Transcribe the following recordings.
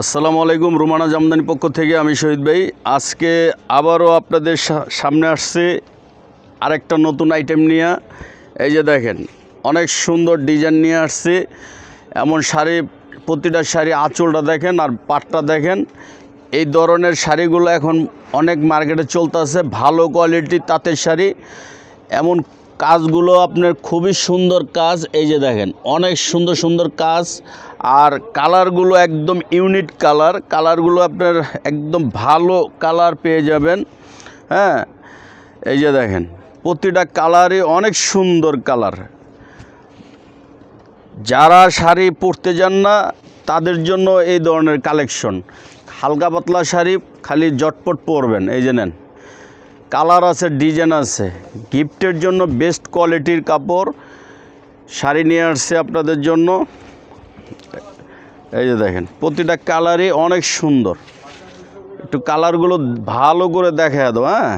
আসসালামু আলাইকুম, রুমানা জামদানি পক্ষ থেকে আমি শহীদ ভাই। আজকে আবারও আপনাদের সামনে আসছে আরেকটা নতুন আইটেম নিয়ে। এই যে দেখেন, অনেক সুন্দর ডিজাইন নিয়ে আসছে। এমন শাড়ি, প্রতিটা শাড়ি আঁচলটা দেখেন আর পাটটা দেখেন। এই ধরনের শাড়িগুলো এখন অনেক মার্কেটে চলতে আছে ভালো কোয়ালিটির তাঁতের শাড়ি। এমন কাজগুলো আপনার খুবই সুন্দর কাজ, এই যে দেখেন, অনেক সুন্দর সুন্দর কাজ, আর কালারগুলো একদম ইউনিট কালার, কালারগুলো আপনার একদম ভালো কালার পেয়ে যাবেন হ্যাঁ? এই যে দেখেন, প্রতিটা কালারই অনেক সুন্দর কালার। যারা শাড়ি পরতে যান না, তাদের জন্য এই ধরনের কালেকশন। হালকা পাতলা শাড়ি খালি জটপট পরবেন, এই যে নেন। কালার আছে, ডিজাইন আছে। গিফটের জন্য বেস্ট কোয়ালিটির কাপড়। শাড়ি নিয়ে আসছে আপনাদের জন্য। এই যে দেখেন, প্রতিটা কালারই অনেক সুন্দর। একটু কালারগুলো ভালো করে দেখা দাও হ্যাঁ?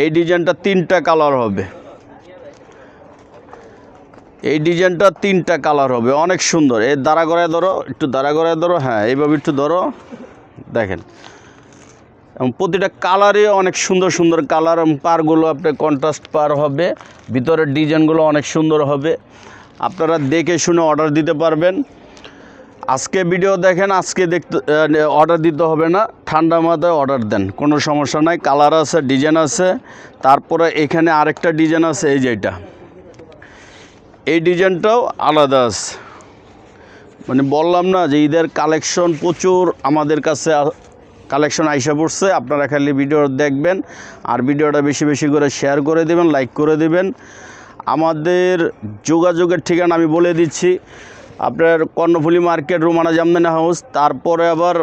এই ডিজাইনটা তিনটা কালার হবে। এই ডিজাইনটা তিনটা কালার হবে, অনেক সুন্দর। এর দাঁড়া গড়ায় ধরো, একটু দাঁড়া গড়ায় ধরো হ্যাঁ এইভাবে একটু ধরো। দেখেন প্রতিটা কালারই অনেক সুন্দর সুন্দর কালার পারগুলো আপনার কন্ট্রাস্ট পার হবে। ভিতরের ডিজাইনগুলো অনেক সুন্দর হবে। আপনারা দেখে শুনে অর্ডার দিতে পারবেন। আজকে ভিডিও দেখেন, আজকে দেখতে অর্ডার দিতে হবে না। ঠান্ডা মাথায় অর্ডার দেন, কোনো সমস্যা নাই। কালার আছে ডিজাইন আছে। তারপরে এখানে আরেকটা ডিজাইন আছে, এই যেটা এই ডিজাইনটাও আলাদা আছে। মানে বললাম না যে ঈদের কালেকশন প্রচুর আমাদের কাছে কালেকশন আইসা পড়ছে, আপনারা খালি ভিডিও দেখবেন আর ভিডিওটা বেশি বেশি করে শেয়ার করে দেবেন লাইক করে দেবেন। আমাদের যোগাযোগের ঠিকানা আমি বলে দিচ্ছি, আপনার কর্ণফুলি মার্কেট, রুমানা জামদানি হাউস, তারপরে আবার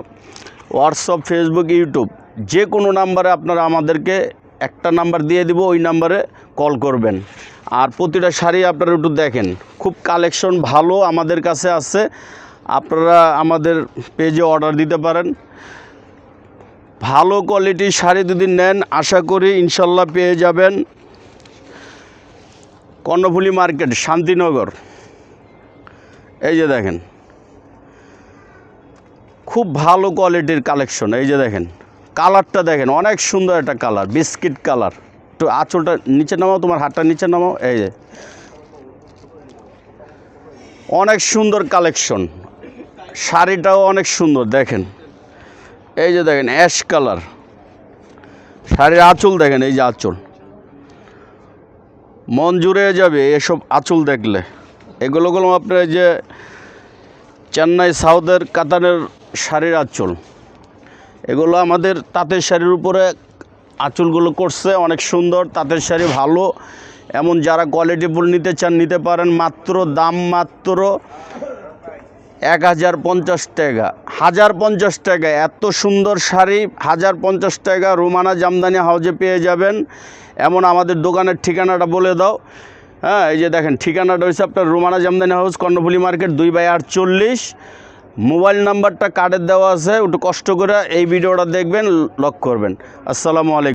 হোয়াটসঅ্যাপ ফেসবুক ইউটিউব যে কোনো নাম্বারে আপনারা আমাদেরকে একটা নাম্বার দিয়ে দিব, ওই নাম্বারে কল করবেন। আর প্রতিটা শাড়ি আপনারা একটু দেখেন, খুব কালেকশন ভালো আমাদের কাছে আছে, আপনারা আমাদের পেজে অর্ডার দিতে পারেন। ভালো কোয়ালিটির শাড়ি যদি নেন, আশা করি ইনশাল্লাহ পেয়ে যাবেন কর্ণফুলি মার্কেট, শান্তিনগর। এই যে দেখেন, খুব ভালো কোয়ালিটির কালেকশন এই যে দেখেন কালারটা দেখেন, অনেক সুন্দর একটা কালার বিস্কিট কালার একটু আঁচলটা নিচে নামাও, তোমার হাতটা নিচে নামাও, এই যে। অনেক সুন্দর কালেকশন শাড়িটাও অনেক সুন্দর, দেখেন। এই যে দেখেন অ্যাশ কালার শাড়ির আঁচল দেখেন, এই যে আঁচল। মন জুড়ে যাবে এসব আঁচল দেখলে। এগুলো এগুলোগুলো আপনার যে চেন্নাই, সাউথের কাতানের শাড়ির আঁচল। এগুলো আমাদের তাঁতের শাড়ির উপরে আঁচলগুলো করছে, অনেক সুন্দর। তাঁতের শাড়ি ভালো। এমন যারা কোয়ালিটিফুল নিতে চান, নিতে পারেন। মাত্র দাম মাত্র এক হাজার পঞ্চাশ টাকা। হাজার পঞ্চাশ টাকা, এত সুন্দর শাড়ি। হাজার পঞ্চাশ টাকা রুমানা জামদানি হাউজে পেয়ে যাবেন। এমন আমাদের দোকানের ঠিকানাটা বলে দাও। হ্যাঁ এই যে দেখেন, ঠিকানাটা হচ্ছে আপনার রুমানা জামদানি হাউস কর্ণফুলি মার্কেট, দুই বাই আটচল্লিশ। মোবাইল নাম্বারটা কার্ডের দেওয়া আছে, একটু কষ্ট করে এই ভিডিওটা দেখবেন, লক করবেন। আসসালামু আলাইকুম।